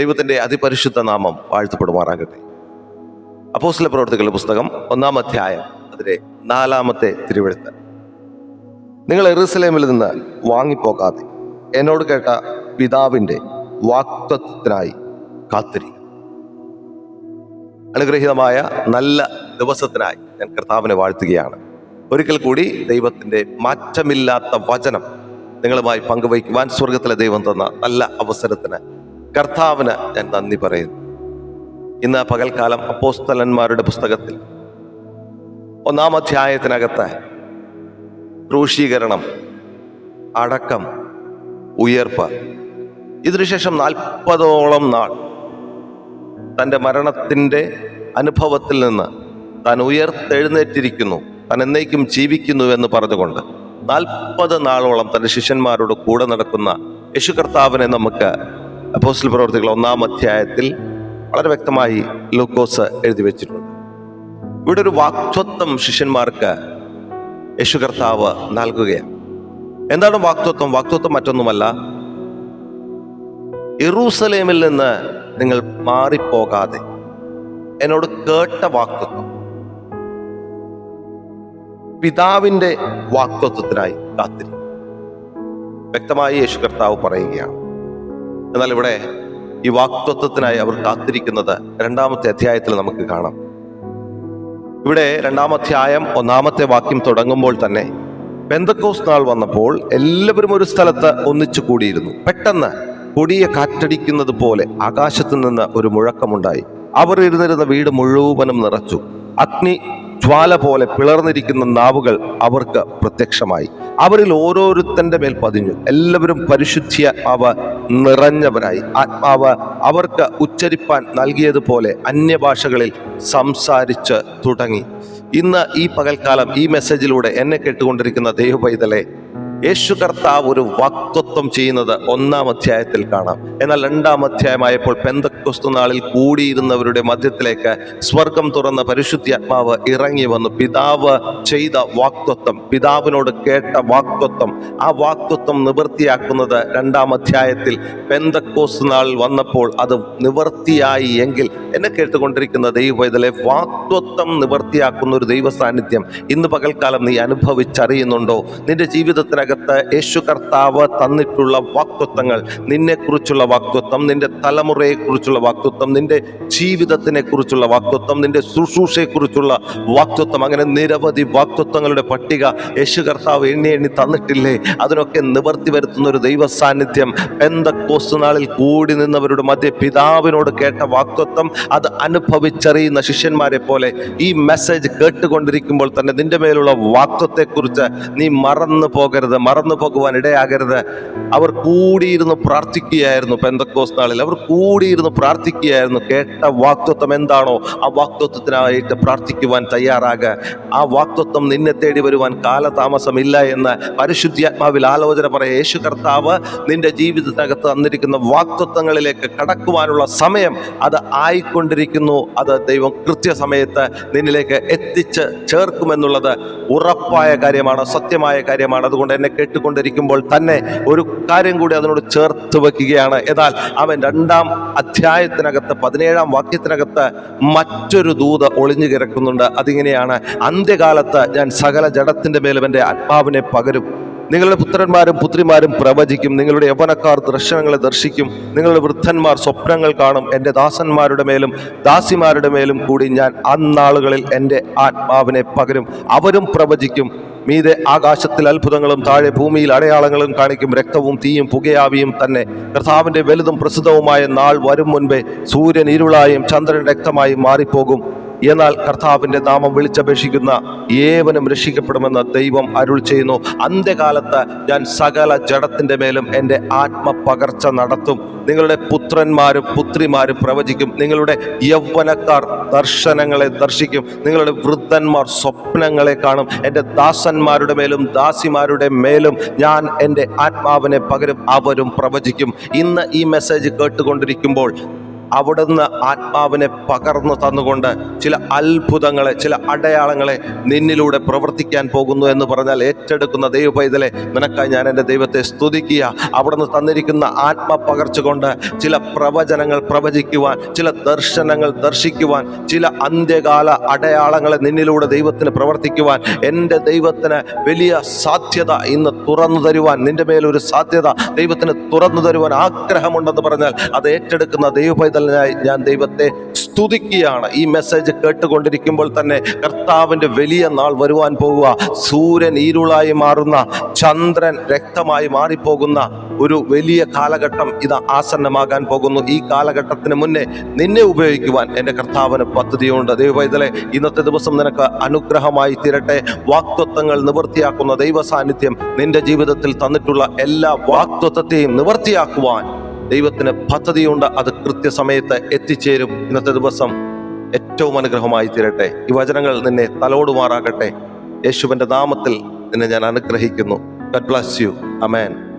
ദൈവത്തിന്റെ അതിപരിശുദ്ധ നാമം വാഴ്ത്തപ്പെടുമാറാകട്ടെ. അപ്പോസ്ല പ്രവർത്തികളുടെ പുസ്തകം ഒന്നാം അധ്യായം അതിലെ നാലാമത്തെ തിരുവഴുത്ത്. നിങ്ങൾ എറുസലേമിൽ നിന്ന് വാങ്ങിപ്പോകാതെ എന്നോട് കേട്ട പിതാവിന്റെ വാക്തത്വത്തിനായി കാത്തിരി അനുഗ്രഹീതമായ നല്ല ദിവസത്തിനായി ഞാൻ കർത്താവിനെ വാഴ്ത്തുകയാണ്. ഒരിക്കൽ കൂടി ദൈവത്തിന്റെ മാറ്റമില്ലാത്ത വചനം നിങ്ങളുമായി പങ്കുവയ്ക്കുവാൻ സ്വർഗത്തിലെ ദൈവം തന്ന നല്ല അവസരത്തിന് കർത്താവിന് ഞാൻ നന്ദി പറയുന്നു. ഇന്ന് പകൽക്കാലം അപ്പോസ്തലന്മാരുടെ പുസ്തകത്തിൽ ഒന്നാം അധ്യായത്തിനകത്ത് ക്രൂശീകരണം അടക്കം ഉയർപ്പ് ഇതിനുശേഷം നാൽപ്പതോളം നാൾ തന്റെ മരണത്തിന്റെ അനുഭവത്തിൽ നിന്ന് താൻ ഉയർത്തെഴുന്നേറ്റിരിക്കുന്നു താൻ എന്നേക്കും ജീവിക്കുന്നു എന്ന് പറഞ്ഞുകൊണ്ട് നാൽപ്പത് നാളോളം തന്റെ ശിഷ്യന്മാരോട് കൂടെ നടക്കുന്ന യേശു കർത്താവിനെ നമുക്ക് അപ്പോസ്റ്റൽ പ്രവർത്തികൾ ഒന്നാം അധ്യായത്തിൽ വളരെ വ്യക്തമായി ലൂക്കോസ് എഴുതി വെച്ചിട്ടുണ്ട്. ഇവിടെ ഒരു വാക്തത്വം ശിഷ്യന്മാർക്ക് യേശു കർത്താവ് നൽകുകയാണ്. എന്താണ് വാക്തത്വം? വാക്തത്വം മറ്റൊന്നുമല്ല. യെറൂസലേമിൽ നിന്ന് നിങ്ങൾ മാറിപ്പോകാതെ എന്നോട് കേട്ട വാക്തത്വം. പിതാവിന്റെ വാക്തത്വത്തിനായി കാത്തിരി വ്യക്തമായി യേശു കർത്താവ് പറയുകയാണ്. എന്നാൽ ഇവിടെ ഈ വാക്തത്വത്തിനായി അവർ കാത്തിരിക്കുന്നത് രണ്ടാമത്തെ അധ്യായത്തിൽ നമുക്ക് കാണാം. ഇവിടെ രണ്ടാമധ്യായം ഒന്നാമത്തെ വാക്യം തുടങ്ങുമ്പോൾ തന്നെ ബെന്തക്കോസ് നാൾ വന്നപ്പോൾ എല്ലാവരും ഒരു സ്ഥലത്ത് ഒന്നിച്ചു കൂടിയിരുന്നു. പെട്ടെന്ന് കൊടിയ കാറ്റടിക്കുന്നത് പോലെ ആകാശത്തു നിന്ന് ഒരു മുഴക്കമുണ്ടായി. അവർ ഇരുന്നിരുന്ന വീട് മുഴുവനും നിറച്ചു. അഗ്നി ജ്വാല പോലെ പിളർന്നിരിക്കുന്ന നാവുകൾ അവർക്ക് പ്രത്യക്ഷമായി. അവരിൽ ഓരോരുത്തന്റെ മേൽ പതിഞ്ഞു. എല്ലാവരും പരിശുദ്ധിയ അവ നിറഞ്ഞവരായി. ആത്മാവ് അവർക്ക് ഉച്ചരിപ്പാൻ നൽകിയതുപോലെ അന്യഭാഷകളിൽ സംസാരിച്ച് തുടങ്ങി. ഇന്ന് ഈ പകൽക്കാലം ഈ മെസ്സേജിലൂടെ എന്നെ കേട്ടുകൊണ്ടിരിക്കുന്ന ദൈവപൈതലെ യേശു കർത്താവ് ഒരു വാക്തത്വം ചെയ്യുന്നത് ഒന്നാം അധ്യായത്തിൽ കാണാം. എന്നാൽ രണ്ടാം അധ്യായമായപ്പോൾ പെന്തക്കൊസ്തു നാളിൽ കൂടിയിരുന്നവരുടെ മധ്യത്തിലേക്ക് സ്വർഗം തുറന്ന പരിശുദ്ധാത്മാവ് ഇറങ്ങി വന്നു. പിതാവ് ചെയ്ത വാക്തത്വം പിതാവിനോട് കേട്ട വാക്തത്വം ആ വാക്തത്വം നിവൃത്തിയാക്കുന്നത് രണ്ടാം അധ്യായത്തിൽ പെന്തക്കോസ്തു നാളിൽ വന്നപ്പോൾ അത് നിവൃത്തിയായി എങ്കിൽ എന്നെ കേട്ടുകൊണ്ടിരിക്കുന്ന ദൈവവേദലെ വാക്തത്വം നിവൃത്തിയാക്കുന്ന ഒരു ദൈവ സാന്നിധ്യം ഇന്ന് പകൽക്കാലം നീ അനുഭവിച്ചറിയുന്നുണ്ടോ? നിന്റെ ജീവിതത്തിനകത്ത് യേശു കർത്താവ് തന്നിട്ടുള്ള വാക്തത്വങ്ങൾ നിന്നെക്കുറിച്ചുള്ള വാക്തത്വം നിന്റെ തലമുറയെക്കുറിച്ചുള്ള വാക്തത്വം നിന്റെ ജീവിതത്തിനെ കുറിച്ചുള്ള വാക്തത്വം നിന്റെ ശുശ്രൂഷയെക്കുറിച്ചുള്ള വാക്തത്വം അങ്ങനെ നിരവധി വാക്തത്വങ്ങളുടെ പട്ടിക യേശു കർത്താവ് എണ്ണി എണ്ണി തന്നിട്ടില്ലേ? അതിനൊക്കെ നിവർത്തി വരുത്തുന്ന ഒരു ദൈവ സാന്നിധ്യം എന്തൊക്കെ നാളിൽ കൂടി നിന്നവരുടെ മധ്യ പിതാവിനോട് കേട്ട വാക്തത്വം അത് അനുഭവിച്ചറിയുന്ന ശിഷ്യന്മാരെ പോലെ ഈ മെസ്സേജ് കേട്ടുകൊണ്ടിരിക്കുമ്പോൾ തന്നെ നിന്റെ മേലുള്ള വാക്തത്വത്തെക്കുറിച്ച് നീ മറന്നു പോകരുത്. മറന്നു പോകുവാൻ ഇടയാകരുത്. അവർ കൂടിയിരുന്ന് പ്രാർത്ഥിക്കുകയായിരുന്നു പെന്തക്കോസ് നാളിൽ. അവർ കൂടിയിരുന്ന് പ്രാർത്ഥിക്കുകയായിരുന്നു. കേട്ട വാക്തത്വം എന്താണോ ആ വാക്തത്വത്തിനായിട്ട് പ്രാർത്ഥിക്കുവാൻ തയ്യാറാകുക ആ വാക്തത്വം നിന്നെ തേടി വരുവാൻ കാലതാമസമില്ല എന്ന് പരിശുദ്ധാത്മാവിൽ ആലോചന പറയുക യേശു കർത്താവ് നിന്റെ ജീവിതത്തിനകത്ത് തന്നിരിക്കുന്ന വാക്തത്വങ്ങളിലേക്ക് കടക്കുവാനുള്ള സമയം അത് ആയിക്കൊണ്ടിരിക്കുന്നു. അത് ദൈവം കൃത്യസമയത്ത് നിന്നിലേക്ക് എത്തിച്ച് ചേർക്കുമെന്നുള്ളത് ഉറപ്പായ കാര്യമാണ് സത്യമായ കാര്യമാണ്. അതുകൊണ്ട് എന്നെ കേട്ടുകൊണ്ടിരിക്കുമ്പോൾ തന്നെ ഒരു കാര്യം കൂടി അതിനോട് ചേർത്ത് വെക്കുകയാണ് എന്നാൽ അവൻ രണ്ടാം അധ്യായത്തിനകത്ത് പതിനേഴാം വാക്യത്തിനകത്ത് മറ്റൊരു ദൂത ഒളിഞ്ഞു കിടക്കുന്നുണ്ട്. അതിങ്ങനെയാണ് അന്ത്യകാലത്ത് ഞാൻ സകല ജഡത്തിന്റെ മേലും എന്റെ ആത്മാവിനെ പകരും. നിങ്ങളുടെ പുത്രന്മാരും പുത്രിമാരും പ്രവചിക്കും. നിങ്ങളുടെ യൗവനക്കാർ ദർശനങ്ങളെ ദർശിക്കും. നിങ്ങളുടെ വൃദ്ധന്മാർ സ്വപ്നങ്ങൾ കാണും. എന്റെ ദാസന്മാരുടെ മേലും ദാസിമാരുടെ മേലും കൂടി ഞാൻ അന്നാളുകളിൽ എന്റെ ആത്മാവിനെ പകരും. അവരും പ്രവചിക്കും. മീതെ ആകാശത്തിൽ അത്ഭുതങ്ങളും താഴെ ഭൂമിയിൽ അടയാളങ്ങളും കാണിക്കും. രക്തവും തീയും പുകയാവിയും തന്നെ കർത്താവിന്റെ വലുതും പ്രസിദ്ധവുമായ നാൾ വരും മുൻപേ സൂര്യൻ ഇരുളായും ചന്ദ്രൻ രക്തമായും മാറിപ്പോകും. എന്നാൽ കർത്താവിന്റെ നാമം വിളിച്ചപേക്ഷിക്കുന്ന ഏവനും രക്ഷിക്കപ്പെടുമെന്ന് ദൈവം അരുൾ ചെയ്യുന്നു. അന്ത്യകാലത്ത് ഞാൻ സകല ജഡത്തിന്റെ മേലും എന്റെ ആത്മപകർച്ച നടത്തും. നിങ്ങളുടെ പുത്രന്മാരും പുത്രിമാരും പ്രവചിക്കും. നിങ്ങളുടെ യൗവനക്കാർ ദർശനങ്ങളെ ദർശിക്കും. നിങ്ങളുടെ വൃദ്ധന്മാർ സ്വപ്നങ്ങളെ കാണും. എന്റെ ദാസന്മാരുടെ മേലും ദാസിമാരുടെ മേലും ഞാൻ എന്റെ ആത്മാവിനെ പകരും. അവരും പ്രവചിക്കും. ഇന്ന് ഈ മെസ്സേജ് കേട്ടുകൊണ്ടിരിക്കുമ്പോൾ അവിടുന്ന് ആത്മാവിനെ പകർന്നു തന്നുകൊണ്ട് ചില അത്ഭുതങ്ങളെ ചില അടയാളങ്ങളെ നിന്നിലൂടെ പ്രവർത്തിക്കാൻ പോകുന്നു എന്ന് പറഞ്ഞാൽ ഏറ്റെടുക്കുന്ന ദൈവ പൈതലെ നിനക്കായി ഞാൻ എന്റെ ദൈവത്തെ സ്തുതിക്കുക. അവിടുന്ന് തന്നിരിക്കുന്ന ആത്മ പകർച്ചുകൊണ്ട് ചില പ്രവചനങ്ങൾ പ്രവചിക്കുവാൻ ചില ദർശനങ്ങൾ ദർശിക്കുവാൻ ചില അന്ത്യകാല അടയാളങ്ങളെ നിന്നിലൂടെ ദൈവത്തിന് പ്രവർത്തിക്കുവാൻ എന്റെ ദൈവത്തിന് വലിയ സാധ്യത ഇന്ന് തുറന്നു തരുവാൻ നിന്റെ മേലൊരു സാധ്യത ദൈവത്തിന് തുറന്നു തരുവാൻ ആഗ്രഹമുണ്ടെന്ന് പറഞ്ഞാൽ അത് ഏറ്റെടുക്കുന്ന ദൈവ പൈതലിനായി ഞാൻ ദൈവത്തെ സ്തുതിക്കുകയാണ്. ഈ മെസ്സേജ് കേട്ടുകൊണ്ടിരിക്കുമ്പോൾ തന്നെ കർത്താവിന്റെ വലിയ നാൾ വരുവാൻ പോകുക. സൂര്യൻ ഈരുളായി മാറുന്ന ചന്ദ്രൻ രക്തമായി മാറിപ്പോകുന്ന ഒരു വലിയ കാലഘട്ടം ഇത് ആസന്നമാകാൻ പോകുന്നു. ഈ കാലഘട്ടത്തിന് മുന്നേ നിന്നെ ഉപയോഗിക്കുവാൻ എന്റെ കർത്താവിന് പദ്ധതിയുണ്ട്. ദൈവവൈതലെ ഇന്നത്തെ ദിവസം നിനക്ക് അനുഗ്രഹമായി തീരട്ടെ. വാക്തത്വങ്ങൾ നിവൃത്തിയാക്കുന്ന ദൈവ സാന്നിധ്യം നിന്റെ ജീവിതത്തിൽ തന്നിട്ടുള്ള എല്ലാ വാക്തത്വത്തെയും നിവൃത്തിയാക്കുവാൻ ദൈവത്തിന് പദ്ധതിയുണ്ട് അത് കൃത്യസമയത്ത് എത്തിച്ചേരും ഇന്നത്തെ ദിവസം ഏറ്റവും അനുഗ്രഹമായി തീരട്ടെ. ഈ വചനങ്ങൾ നിന്നെ തലോടുമാറാകട്ടെ. യേശുവിന്റെ നാമത്തിൽ നിന്നെ ഞാൻ അനുഗ്രഹിക്കുന്നു. Garh bless you amen